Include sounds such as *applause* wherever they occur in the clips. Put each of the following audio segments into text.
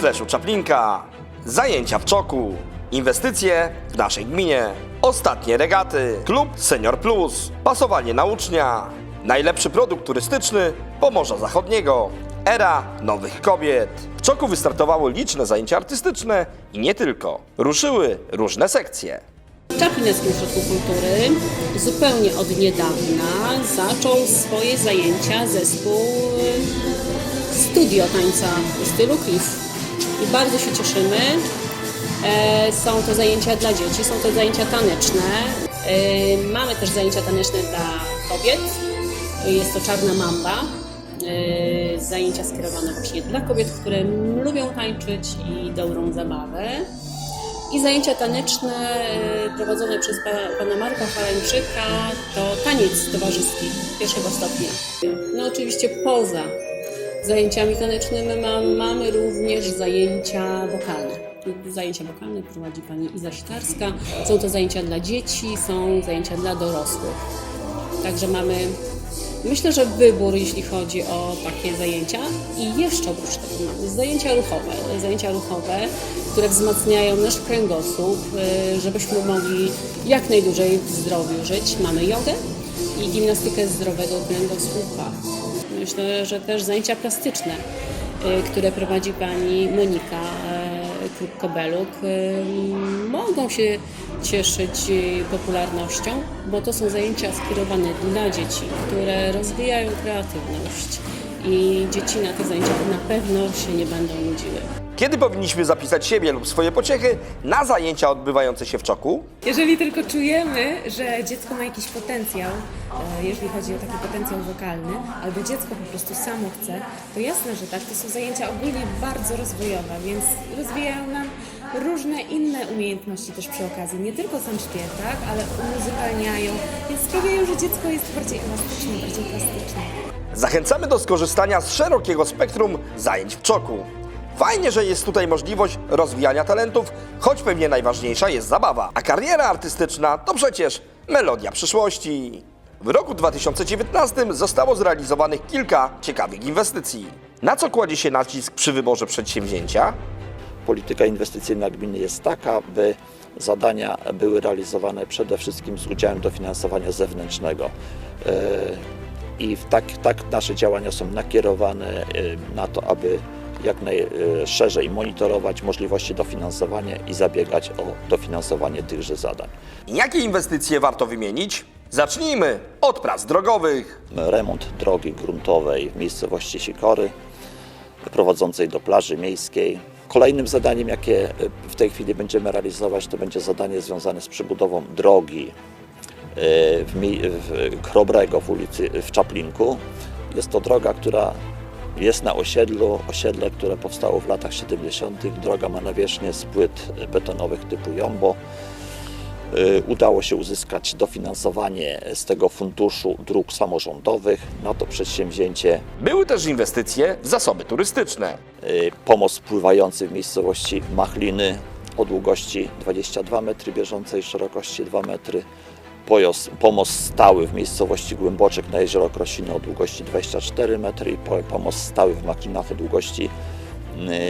We Czaplinka, zajęcia w czoku, inwestycje w naszej gminie, ostatnie regaty, klub Senior Plus, pasowanie na ucznia, najlepszy produkt turystyczny Pomorza Zachodniego, era nowych kobiet. W czoku wystartowały liczne zajęcia artystyczne i nie tylko. Ruszyły różne sekcje. W Czaplineckim Kultury zupełnie od niedawna zaczął swoje zajęcia zespół studio tańca w stylu cliff. I bardzo się cieszymy. E, Są to zajęcia dla dzieci, są to zajęcia taneczne. E, Mamy też zajęcia taneczne dla kobiet. Jest to Czarna Mamba. E, Zajęcia skierowane właśnie dla kobiet, które lubią tańczyć i dobrą zabawę. I zajęcia taneczne prowadzone przez pa- pana Marka Faleńczyka to taniec towarzyski pierwszego stopnia. No oczywiście poza zajęciami tanecznymi ma, mamy również zajęcia wokalne. Zajęcia wokalne prowadzi pani Iza Sitarska. Są to zajęcia dla dzieci, są zajęcia dla dorosłych. Także mamy, myślę, że wybór, jeśli chodzi o takie zajęcia. I jeszcze oprócz tego mamy zajęcia ruchowe. Zajęcia ruchowe, które wzmacniają nasz kręgosłup, y, żebyśmy mogli jak najdłużej w zdrowiu żyć. Mamy jogę i gimnastykę zdrowego kręgosłupa. Myślę, że też zajęcia plastyczne, y, które prowadzi pani Monika y, Kruk-Kobeluk, y, mogą się cieszyć popularnością, bo to są zajęcia skierowane dla dzieci, które rozwijają kreatywność i dzieci na tych zajęciach na pewno się nie będą nudziły. Kiedy powinniśmy zapisać siebie lub swoje pociechy na zajęcia odbywające się w czoku? Jeżeli tylko czujemy, że dziecko ma jakiś potencjał, e, jeżeli chodzi o taki potencjał wokalny, albo dziecko po prostu samo chce, to jasne, że tak. To są zajęcia ogólnie bardzo rozwojowe, więc rozwijają nam różne inne umiejętności też przy okazji. Nie tylko sam śpiew, tak, ale umuzykalniają, więc sprawiają, że dziecko jest bardziej elastyczne, bardziej plastyczne. Zachęcamy do skorzystania z szerokiego spektrum zajęć w czoku. Fajnie, że jest tutaj możliwość rozwijania talentów, choć pewnie najważniejsza jest zabawa. A kariera artystyczna to przecież melodia przyszłości. W roku 2019 zostało zrealizowanych kilka ciekawych inwestycji. Na co kładzie się nacisk przy wyborze przedsięwzięcia? polityka inwestycyjna gminy jest taka, by zadania były realizowane przede wszystkim z udziałem dofinansowania zewnętrznego. E, I tak, tak nasze działania są nakierowane e, na to, aby jak najszerzej monitorować możliwości dofinansowania i zabiegać o dofinansowanie tychże zadań. Jakie inwestycje warto wymienić? Zacznijmy od prac drogowych. Remont drogi gruntowej w miejscowości Sikory, prowadzącej do plaży miejskiej. Kolejnym zadaniem, jakie w tej chwili będziemy realizować, to będzie zadanie związane z przebudową drogi e, w, w Chrobrego w ulicy w Czaplinku. Jest to droga, która jest na osiedlu, osiedle, które powstało w latach 70. Droga ma nawierzchnię z płyt betonowych typu Jombo. Y, Udało się uzyskać dofinansowanie z tego funduszu dróg samorządowych na to przedsięwzięcie. Były też inwestycje w zasoby turystyczne. Y, Pomost pływający w miejscowości Machliny o długości 22 metry bieżącej, szerokości 2 metry. Pojos, pomost stały w miejscowości Głęboczek na jezioro Krosiny o długości 24 metry i po- pomost stały w Machlinach o długości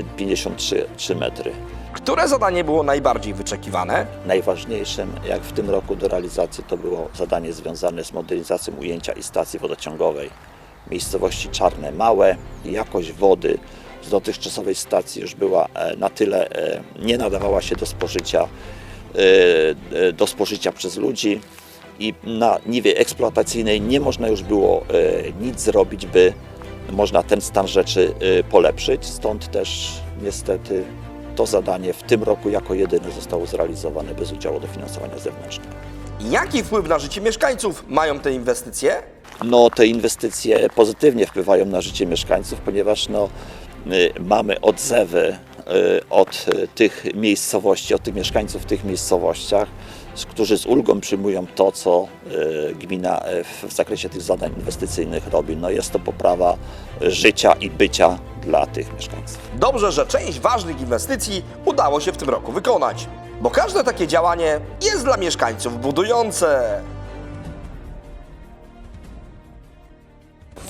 y, 53 3 metry. Które zadanie było najbardziej wyczekiwane? Najważniejszym, jak w tym roku do realizacji, to było zadanie związane z modernizacją ujęcia i stacji wodociągowej miejscowości Czarne Małe. Jakość wody z dotychczasowej stacji już była e, na tyle, e, nie nadawała się do spożycia, do spożycia przez ludzi i na niwie eksploatacyjnej nie można już było e, nic zrobić, by można ten stan rzeczy e, polepszyć. Stąd też niestety to zadanie w tym roku jako jedyne zostało zrealizowane bez udziału dofinansowania zewnętrznego. Jaki wpływ na życie mieszkańców mają te inwestycje? No, te inwestycje pozytywnie wpływają na życie mieszkańców, ponieważ no, mamy odzewy od y, tych miejscowości, od tych mieszkańców w tych miejscowościach, którzy z ulgą przyjmują to, co y, gmina y, w- w zakresie tych zadań inwestycyjnych robi. No, jest to poprawa życia i bycia dla tych mieszkańców. Dobrze, że część ważnych inwestycji udało się w tym roku wykonać, bo każde takie działanie jest dla mieszkańców budujące.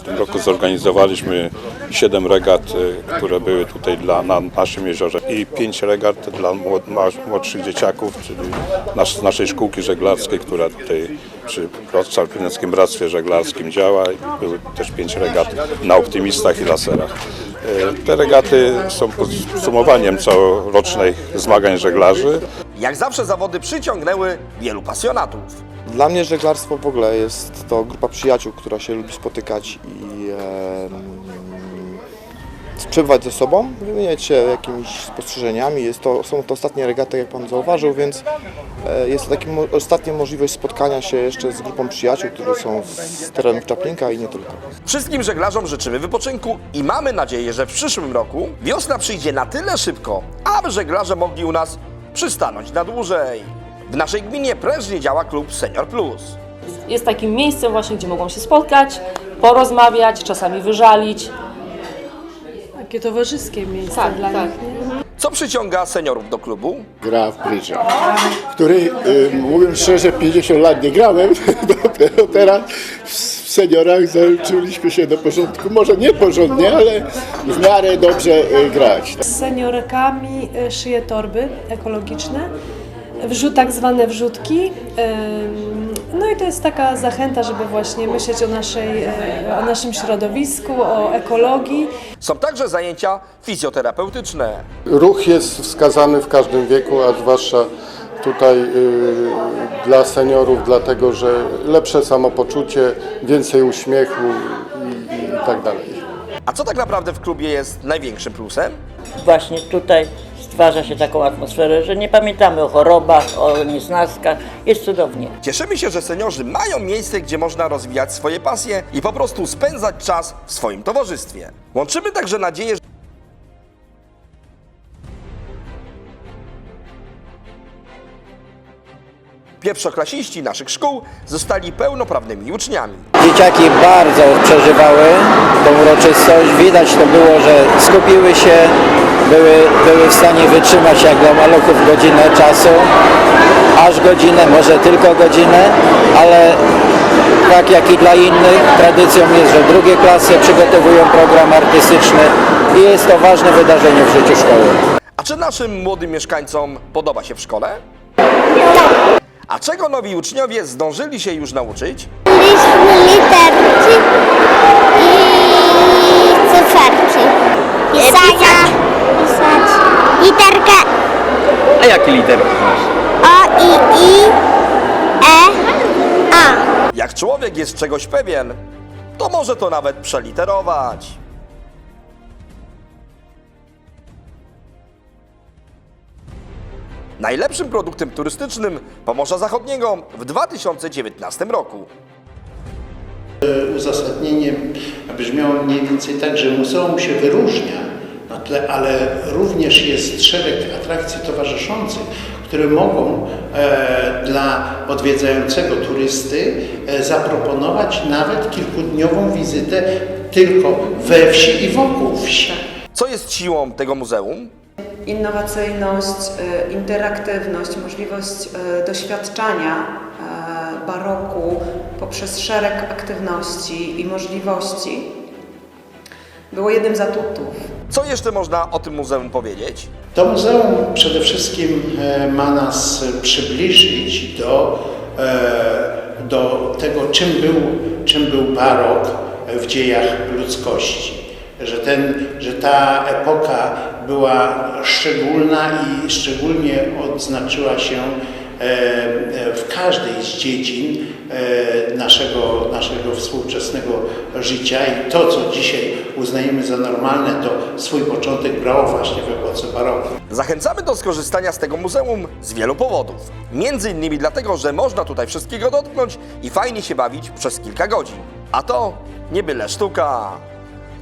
Tym roku zorganizowaliśmy 7 regat, e, które były tutaj dla, na naszym jeziorze i 5 regat dla młodszych dzieciaków, czyli nasz, naszej szkółki żeglarskiej, która tutaj przy Czarpineckim Bractwie Żeglarskim działa. Były też 5 regat na optymistach i laserach. E, Te regaty są podsumowaniem całorocznych zmagań żeglarzy. Jak zawsze zawody przyciągnęły wielu pasjonatów. Dla mnie żeglarstwo w ogóle jest to grupa przyjaciół, która się lubi spotykać i e, przebywać ze sobą, wymieniać się jakimiś spostrzeżeniami. Jest to, są to ostatnie regaty, jak Pan zauważył, więc e, jest to taka mo- ostatnia możliwość spotkania się jeszcze z grupą przyjaciół, którzy są z terenów Czaplinka i nie tylko. Wszystkim żeglarzom życzymy wypoczynku i mamy nadzieję, że w przyszłym roku wiosna przyjdzie na tyle szybko, aby żeglarze mogli u nas przystanąć na dłużej. W naszej gminie prężnie działa klub Senior Plus. jest takim miejscem właśnie, gdzie mogą się spotkać, porozmawiać, czasami wyżalić. Takie towarzyskie miejsce Tak, dla tak. nich. Nie? Co przyciąga seniorów do klubu? gra w brydża, który, y, mówiąc szczerze, 50 lat nie grałem, *laughs* dopiero teraz w seniorach zauczyliśmy się do porządku, może nie porządnie, ale w miarę dobrze y, grać. Z seniorkami y, szyję torby ekologiczne, wrzut, tak zwane wrzutki. No i to jest taka zachęta, żeby właśnie myśleć o, naszej, y, o naszym środowisku, o ekologii. Są także zajęcia fizjoterapeutyczne. Ruch jest wskazany w każdym wieku, a zwłaszcza tutaj y, dla seniorów, dlatego że lepsze samopoczucie, więcej uśmiechu i, i tak dalej. A co tak naprawdę w klubie jest największym plusem? właśnie tutaj stwarza się taką atmosferę, że nie pamiętamy o chorobach, o niesnaskach. Jest cudownie. Cieszymy się, że seniorzy mają miejsce, gdzie można rozwijać swoje pasje i po prostu spędzać czas w swoim towarzystwie. Łączymy także nadzieję, że pierwszoklasiści naszych szkół zostali pełnoprawnymi uczniami. Dzieciaki bardzo przeżywały tą uroczystość. Widać to było, że skupiły się, były, były w stanie wytrzymać jak dla maluchów godzinę czasu, aż godzinę, może tylko godzinę, ale tak jak i dla innych, tradycją jest, że drugie klasy przygotowują program artystyczny i jest to ważne wydarzenie w życiu szkoły. A czy naszym młodym mieszkańcom podoba się w szkole? A czego nowi uczniowie zdążyli się już nauczyć? Literki i cyferki. Pisania. Pisać. Literkę A jakie literki znasz? O, I, I, E, A. Jak człowiek jest czegoś pewien, to może to nawet przeliterować. Najlepszym produktem turystycznym Pomorza Zachodniego w 2019 roku. Uzasadnienie brzmiało mniej więcej tak, że muzeum się wyróżnia na tle, ale również jest szereg atrakcji towarzyszących, które mogą e, dla odwiedzającego turysty e, zaproponować nawet kilkudniową wizytę tylko we wsi i wokół wsi. Co jest siłą tego muzeum? Innowacyjność, y, interaktywność, możliwość y, doświadczania y, baroku poprzez szereg aktywności i możliwości było jednym z atutów. Co jeszcze można o tym muzeum powiedzieć? To muzeum przede wszystkim e, ma nas przybliżyć do, e, do tego, czym był, czym był barok w dziejach ludzkości. Że, ten, że ta epoka była szczególna i szczególnie odznaczyła się e, e, w każdej z dziedzin e, naszego, naszego współczesnego życia i to, co dzisiaj uznajemy za normalne, to swój początek brało właśnie w epoce baroku. Zachęcamy do skorzystania z tego muzeum z wielu powodów. Między innymi dlatego, że można tutaj wszystkiego dotknąć i fajnie się bawić przez kilka godzin. A to nie byle sztuka.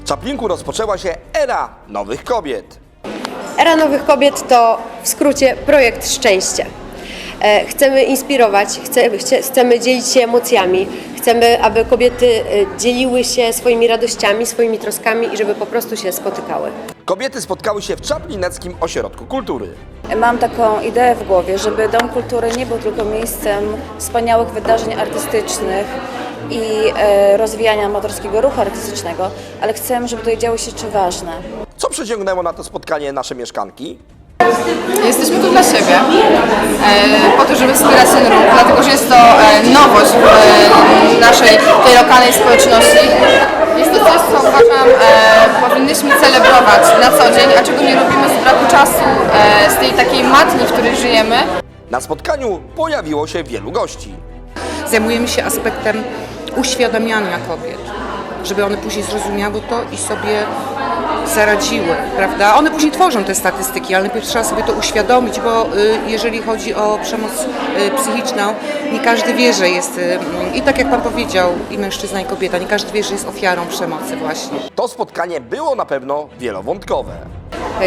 W Czaplinku rozpoczęła się era nowych kobiet. Era Nowych Kobiet to w skrócie projekt szczęścia. E, Chcemy inspirować, chcemy, chcemy dzielić się emocjami, chcemy, aby kobiety e, dzieliły się swoimi radościami, swoimi troskami i żeby po prostu się spotykały. Kobiety spotkały się w Czaplineckim Ośrodku Kultury. Mam taką ideę w głowie, żeby Dom Kultury nie był tylko miejscem wspaniałych wydarzeń artystycznych i e, rozwijania motorskiego ruchu artystycznego, ale chcemy, żeby tutaj działy się rzeczy ważne. Co przyciągnęło na to spotkanie nasze mieszkanki? Jesteśmy tu dla siebie, e, po to, żeby wspierać ten ruch, dlatego że jest to e, nowość w e, naszej tej lokalnej społeczności. Jest to coś, co uważam powinnyśmy celebrować na co dzień, a czego nie robimy z braku czasu, z tej takiej matni, w której żyjemy. Na spotkaniu pojawiło się wielu gości. Zajmujemy się aspektem uświadamiania kobiet, żeby one później zrozumiały to i sobie zaradziły, prawda? One później tworzą te statystyki, ale najpierw trzeba sobie to uświadomić, bo y, jeżeli chodzi o przemoc y, psychiczną, nie każdy wie, że jest, y, i tak jak Pan powiedział, i mężczyzna i kobieta, nie każdy wie, że jest ofiarą przemocy właśnie. To spotkanie było na pewno wielowątkowe.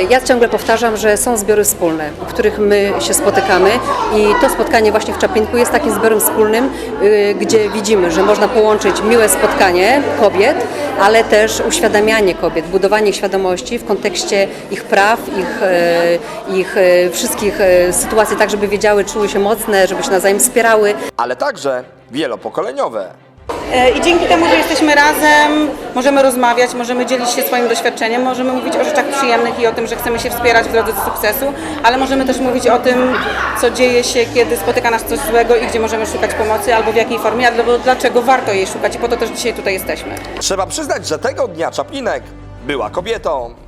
Ja ciągle powtarzam, że są zbiory wspólne, w których my się spotykamy i to spotkanie właśnie w Czapinku jest takim zbiorem wspólnym, y, gdzie widzimy, że można połączyć miłe spotkanie kobiet, ale też uświadamianie kobiet, budowanie świadomości w kontekście ich praw, ich, y, ich y, wszystkich sytuacji, tak żeby wiedziały, czuły się mocne, żeby się nawzajem wspierały. Ale także wielopokoleniowe. E, I dzięki temu, że jesteśmy razem, możemy rozmawiać, możemy dzielić się swoim doświadczeniem, możemy mówić o rzeczach przyjemnych i o tym, że chcemy się wspierać w drodze do sukcesu, ale możemy też mówić o tym, co dzieje się, kiedy spotyka nas coś złego i gdzie możemy szukać pomocy, albo w jakiej formie, albo dlaczego warto jej szukać i po to też dzisiaj tutaj jesteśmy. Trzeba przyznać, że tego dnia Czaplinek była kobietą.